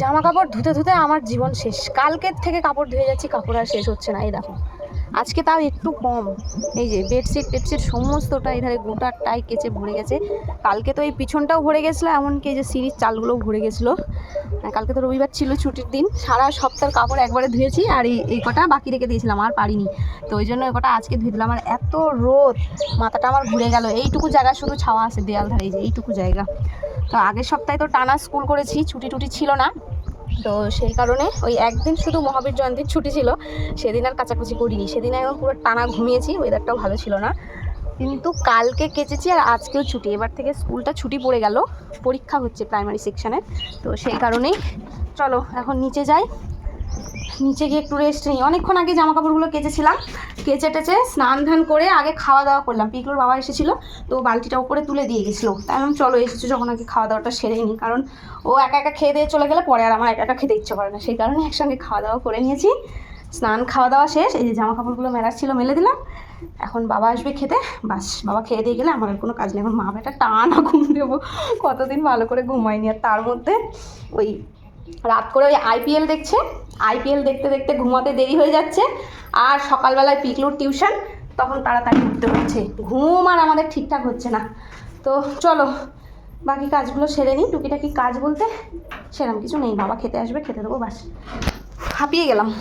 জামা কাপড় ধুতে ধুতে আমার জীবন শেষ। কালকের থেকে কাপড় ধুয়ে যাচ্ছি, কাপড় আর শেষ হচ্ছে না, এই দেখো। আজকে তাও একটু কম। এই যে বেডশিট টেডশিট সমস্তটা এধারে গোটাটাই কেচে ভরে গেছে। কালকে তো এই পিছনটাও ভরে গেছিল, এমনকি এই যে সিঁড়ির চালগুলোও ভরে গেছিল। কালকে তো রবিবার ছিল ছুটির দিন। সারা সপ্তাহের কাপড় একবারে ধুয়েছি আর এই এই কটা বাকি রেখে দিয়েছিলাম, আর পারিনি। তো ওই জন্য ওই কটা আজকে ধুয়ে দিলাম। আর এত রোদ, মাথাটা আমার ঘুরে গেল। এইটুকু জায়গা শুধু ছাওয়া আছে দেয়াল ধারে এই যে এইটুকু জায়গা। তো আগের সপ্তাহে তো টানা স্কুল করেছি, ছুটি টুটি ছিল না। তো সেই কারণে ওই একদিন শুধু মহাবীর জয়ন্তীর ছুটি ছিল, সেদিন আর কাচাকুচি করিনি। সেদিন একদম পুরো টানা ঘুমিয়েছি ওয়েদারটাও ভালো ছিল না। কিন্তু কালকে কেচেছি আর আজকেও ছুটি। এবার থেকে স্কুলটা ছুটি পড়ে গেল, পরীক্ষা হচ্ছে প্রাইমারি সেকশানে তো সেই কারণেই, চলো, এখন নিচে যাই। নিচে গিয়ে একটু রেস্ট নিই। অনেকক্ষণ আগে জামা কাপড়গুলো কেচেছিলাম। কেচে টেচে স্নান ধান করে আগে খাওয়া দাওয়া করলাম। পিকলোর বাবা এসেছিল, তো বালতিটা উপরে তুলে দিয়ে গেছিল। তাই আমি চলো, এসেছ যখন আগে খাওয়া দাওয়াটা সেরে নিই। কারণ ও একা একা খেয়ে দিয়ে চলে গেলে পরে আর আমার একা একা খেতে ইচ্ছে করে না। সেই কারণে একসঙ্গে খাওয়া দাওয়া করে নিয়েছি। স্নান, খাওয়া দাওয়া শেষ। এই যে জামা কাপড়গুলো মেলার ছিল, মেলে দিলাম। এখন বাবা আসবে খেতে। বাস, বাবা খেয়ে দিয়ে গেলে আমার আর কোনো কাজ নেই। এখন মা বেটা টানা ঘুম দেবো। কতদিন ভালো করে ঘুমাইনি আর তার মধ্যে ওই রাত করে ওই আইপিএল দেখছে। আইপিএল দেখতে দেখতে ঘুমাতে দেরি হয়ে যাচ্ছে আর সকালবেলায় পিকলুর টিউশন, তখন তাড়াতাড়ি উঠতে হচ্ছে। ঘুম আর আমাদের ঠিকঠাক হচ্ছে না। তো চলো, বাকি কাজগুলো সেরে নিই। টুকিটাকি কাজ বলতে সেরকম কিছু নেই। বাবা খেতে আসবে, খেতে দেবো, বাস। হাঁপিয়ে গেলাম।